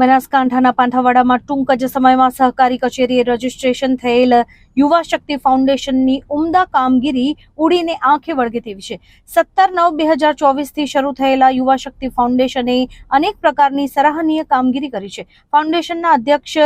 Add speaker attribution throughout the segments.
Speaker 1: બનાસકાંઠાના પાંઠાવાડામાં ટૂંક જ સમયમાં સહકારી કચેરીએ રજીસ્ટ્રેશન થયેલ યુવા શક્તિ ફાઉન્ડેશનની ઉમદા કામગીરી ઉડીને આંખે વળગે તેવી છે. સત્તર નવ બે હજાર ચોવીસથી શરૂ થયેલા યુવા શક્તિ ફાઉન્ડેશને અનેક પ્રકારની સરાહનીય કામગીરી કરી છે. ફાઉન્ડેશનના અધ્યક્ષ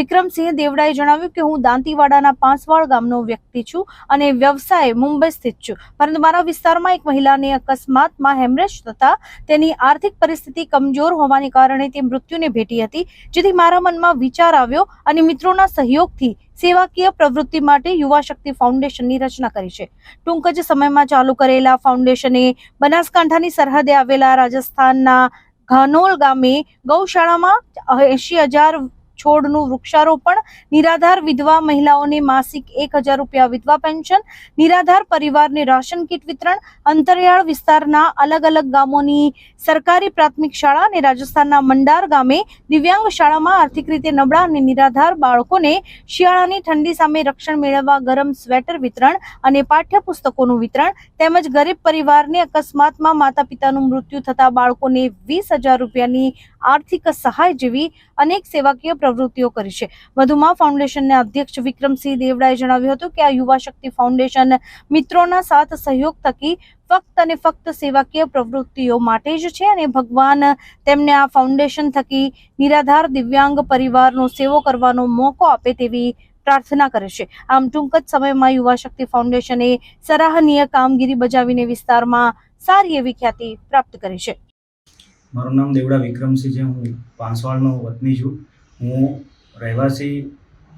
Speaker 1: વિક્રમસિંહ દેવડાએ જણાવ્યું કે હું દાંતીવાડાના પાંસવાડ ગામનો વ્યક્તિ છું અને વ્યવસાય મુંબઈ સ્થિત છું. પરંતુ મારા વિસ્તારમાં એક મહિલાને અકસ્માતમાં હેમરેજ થતા તેની આર્થિક પરિસ્થિતિ કમજોર હોવાને કારણે તે મૃત્યુને ભેટી હતી. જેથી મારા મનમાં વિચાર આવ્યો અને મિત્રોના સહયોગથી સેવાકીય પ્રવૃત્તિ માટે યુવા શક્તિ ફાઉન્ડેશનની રચના કરી છે. ટૂંક જ સમયમાં ચાલુ કરેલા ફાઉન્ડેશને બનાસકાંઠાની સરહદે આવેલા રાજસ્થાનના ઘાનોલ ગામે ગૌશાળામાં એંશી હજાર છોડનું વૃક્ષારોપણ, નિરાધાર વિધવા મહિલાઓને માસિક એક હજાર રૂપિયા વિધવા પેન્શન, નિરાધાર પરિવારને રાશન કીટ વિતરણ, અંતરિયાળ વિસ્તારના અલગ અલગ ગામોની સરકારી પ્રાથમિક શાળા અને રાજસ્થાનના મંડાર ગામે દિવ્યાંગ શાળામાં આર્થિક રીતે નબળા અને નિરાધાર બાળકોને શિયાળાની ઠંડી સામે રક્ષણ મેળવવા ગરમ સ્વેટર વિતરણ અને પાઠ્યપુસ્તકોનું વિતરણ તેમજ ગરીબ પરિવારને અકસ્માતમાં માતા પિતાનું મૃત્યુ થતા બાળકોને વીસ હજાર રૂપિયાની આર્થિક સહાય જેવી અનેક સેવાકીય પ્રવૃત્તિઓ કરી છે. વધુમાં ફાઉન્ડેશનના અધ્યક્ષ વિક્રમસિંહ દેવડાએ જણાવ્યું હતું કે આ યુવા શક્તિ ફાઉન્ડેશન મિત્રોના સાથ સહયોગ થકી ફક્ત અને ફક્ત સેવાકીય પ્રવૃત્તિઓ માટે જ છે અને ભગવાન તેમને આ ફાઉન્ડેશન થકી નિરાધાર દિવ્યાંગ પરિવારનો સેવો કરવાનો મોકો આપે તેવી પ્રાર્થના કરે છે. આમ ટૂંક જ સમયમાં યુવા શક્તિ ફાઉન્ડેશને સરાહનીય કામગીરી બજાવીને વિસ્તારમાં સારી એવી ખ્યાતિ પ્રાપ્ત કરી છે.
Speaker 2: મારું નામ દેવડા વિક્રમસિંહ છે. હું પાંસવાડનો વતની છું. હું રહેવાસી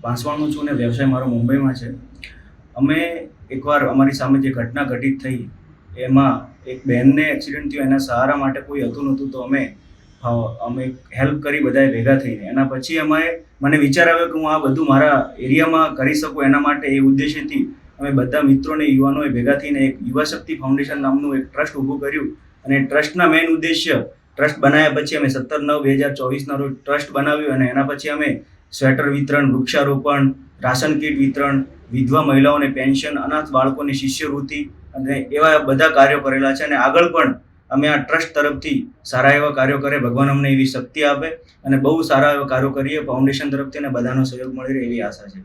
Speaker 2: પાંસવાડનો છું અને વ્યવસાય મારો મુંબઈમાં છે. અમે એકવાર અમારી સામે જે ઘટના ઘટિત થઈ, એમાં એક બહેનને એક્સિડન્ટ થયો, એના સહારા માટે કોઈ હતું નહોતું, તો અમે અમે હેલ્પ કરી બધાએ ભેગા થઈને. એના પછી અમે મને વિચાર આવ્યો કે હું આ બધું મારા એરિયામાં કરી શકું, એના માટે એ ઉદ્દેશ્યથી અમે બધા મિત્રોને, યુવાનોએ ભેગા થઈને એક યુવા શક્તિ ફાઉન્ડેશન નામનું એક ટ્રસ્ટ ઊભું કર્યું. અને ટ્રસ્ટના મેઇન ઉદ્દેશ્ય ટ્રસ્ટ બનાવ્યા પછી અમે સત્તર નવ બે હજાર ચોવીસના રોજ ટ્રસ્ટ બનાવ્યું અને એના પછી અમે સ્વેટર વિતરણ, વૃક્ષારોપણ, રાશન કીટ વિતરણ, વિધવા મહિલાઓને પેન્શન, અનાથ બાળકોને શિષ્યવૃત્તિ અને એવા બધા કાર્યો કરેલા છે અને આગળ પણ અમે આ ટ્રસ્ટ તરફથી સારા એવા કાર્યો કરે, ભગવાન અમને એવી શક્તિ આપે અને બહુ સારા એવા કાર્યો કરીએ, ફાઉન્ડેશન તરફથી અને બધાનો સહયોગ મળી રહે એવી આશા છે.